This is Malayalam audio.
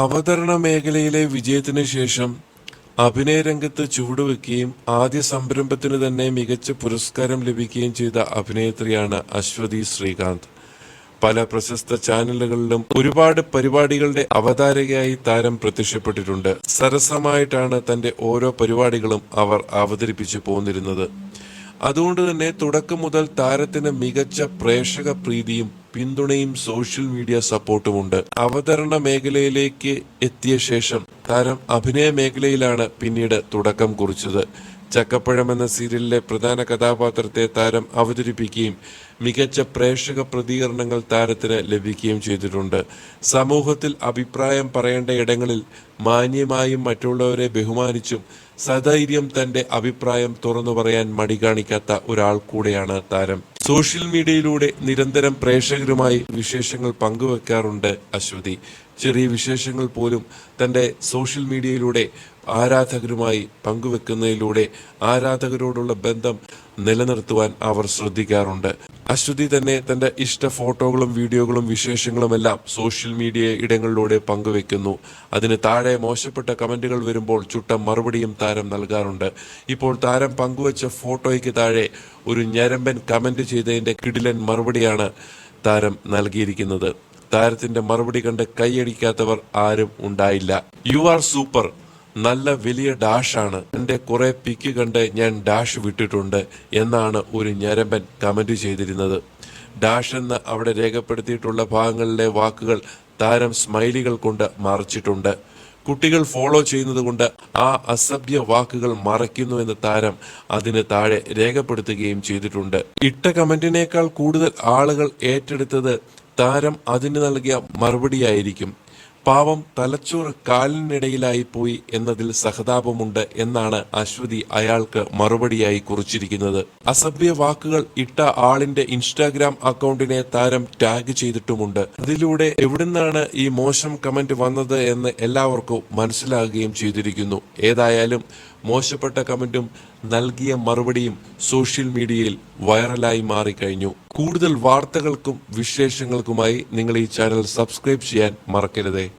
അവതരണ മേഖലയിലെ വിജയത്തിന് ശേഷം അഭിനയ രംഗത്ത് ചുവടുവെക്കുകയും ആദ്യ സംരംഭത്തിന് തന്നെ മികച്ച പുരസ്കാരം ലഭിക്കുകയും ചെയ്ത അഭിനേത്രിയാണ് അശ്വതി ശ്രീകാന്ത്. പല പ്രശസ്ത ചാനലുകളിലും ഒരുപാട് പരിപാടികളുടെ അവതാരകയായി താരം പ്രത്യക്ഷപ്പെട്ടിട്ടുണ്ട്. സരസമായിട്ടാണ് തന്റെ ഓരോ പരിപാടികളും അവർ അവതരിപ്പിച്ചു പോന്നിരുന്നത്. അതുകൊണ്ട് തന്നെ തുടക്കം മുതൽ താരത്തിന് മികച്ച പ്രേക്ഷക പ്രീതിയും പിന്തുണയും സോഷ്യൽ മീഡിയ സപ്പോർട്ടുമുണ്ട്. അവതരണ മേഖലയിലേക്ക് എത്തിയ ശേഷം താരം അഭിനയ മേഖലയിലാണ് പിന്നീട് തുടക്കം കുറിച്ചത്. ചക്കപ്പഴം എന്ന സീരിയലിലെ പ്രധാന കഥാപാത്രത്തെ താരം അവതരിപ്പിക്കുകയും മികച്ച പ്രേക്ഷക പ്രതികരണങ്ങൾ താരത്തിന് ലഭിക്കുകയും ചെയ്തിട്ടുണ്ട്. സമൂഹത്തിൽ അഭിപ്രായം പറയേണ്ട ഇടങ്ങളിൽ മാന്യമായും മറ്റുള്ളവരെ ബഹുമാനിച്ചും സധൈര്യം തന്റെ അഭിപ്രായം തുറന്നു പറയാൻ മടി കാണിക്കാത്ത ഒരാൾ കൂടെയാണ് താരം. സോഷ്യൽ മീഡിയയിലൂടെ നിരന്തരം പ്രേക്ഷകരുമായി വിശേഷങ്ങൾ പങ്കുവെക്കാറുണ്ട് അശ്വതി. ചെറിയ വിശേഷങ്ങൾ പോലും തന്റെ സോഷ്യൽ മീഡിയയിലൂടെ ആരാധകരുമായി പങ്കുവെക്കുന്നതിലൂടെ ആരാധകരോടുള്ള ബന്ധം നിലനിർത്തുവാൻ അവർ ശ്രദ്ധിക്കാറുണ്ട്. അശ്വതി തന്നെ തന്റെ ഇഷ്ട ഫോട്ടോകളും വീഡിയോകളും വിശേഷങ്ങളും എല്ലാം സോഷ്യൽ മീഡിയ ഇടങ്ങളിലൂടെ പങ്കുവെക്കുന്നു. അതിന് താഴെ മോശപ്പെട്ട കമന്റുകൾ വരുമ്പോൾ ചുട്ട മറുപടിയും താരം നൽകാറുണ്ട്. ഇപ്പോൾ താരം പങ്കുവച്ച ഫോട്ടോയ്ക്ക് താഴെ ഒരു ഞരമ്പൻ കമന്റ് ചെയ്തതിന്റെ കിടിലൻ മറുപടിയാണ് താരം നൽകിയിരിക്കുന്നത്. താരത്തിന്റെ മറുപടി കണ്ട് കൈയടിക്കാത്തവർ ആരും ഉണ്ടായില്ല. You are super. നല്ല വലിയ ഡാഷാണ് എന്റെ കുറെ പിക്ക് കണ്ട് ഞാൻ ഡാഷ് വിട്ടിട്ടുണ്ട് എന്നാണ് ഒരു ഞരമ്പൻ കമന്റ് ചെയ്തിരുന്നത്. ഡാഷ് എന്ന് അവിടെ രേഖപ്പെടുത്തിയിട്ടുള്ള ഭാഗങ്ങളിലെ വാക്കുകൾ താരം സ്മൈലികൾ കൊണ്ട് മറച്ചിട്ടുണ്ട്. കുട്ടികൾ ഫോളോ ചെയ്യുന്നത് കൊണ്ട് ആ അസഭ്യ വാക്കുകൾ മറയ്ക്കുന്നു എന്ന് താരം അതിന് താഴെ രേഖപ്പെടുത്തുകയും ചെയ്തിട്ടുണ്ട്. ഇട്ട കമന്റിനേക്കാൾ കൂടുതൽ ആളുകൾ ഏറ്റെടുത്തത് താരം അതിന് നൽകിയ മറുപടിയായിരിക്കും. പാവം തലച്ചോറ് കാലിനിടയിലായി പോയി എന്നതിൽ സഹതാപമുണ്ട് എന്നാണ് അശ്വതി അയാൾക്ക് മറുപടിയായി കുറിച്ചിരിക്കുന്നത്. അസഭ്യ വാക്കുകൾ ഇട്ട ആളിന്റെ ഇൻസ്റ്റാഗ്രാം അക്കൗണ്ടിനെ താരം ടാഗ് ചെയ്തിട്ടുമുണ്ട്. അതിലൂടെ എവിടുന്നാണ് ഈ മോശം കമന്റ് വന്നത് എന്ന് എല്ലാവർക്കും മനസ്സിലാകുകയും ചെയ്തിരിക്കുന്നു. ഏതായാലും മോശപ്പെട്ട കമന്റും നൽകിയ മറുപടിയും സോഷ്യൽ മീഡിയയിൽ വൈറലായി മാറിക്കഴിഞ്ഞു. കൂടുതൽ വാർത്തകൾക്കും വിശേഷങ്ങൾക്കുമായി നിങ്ങൾ ഈ ചാനൽ സബ്സ്ക്രൈബ് ചെയ്യാൻ മറക്കരുതേ.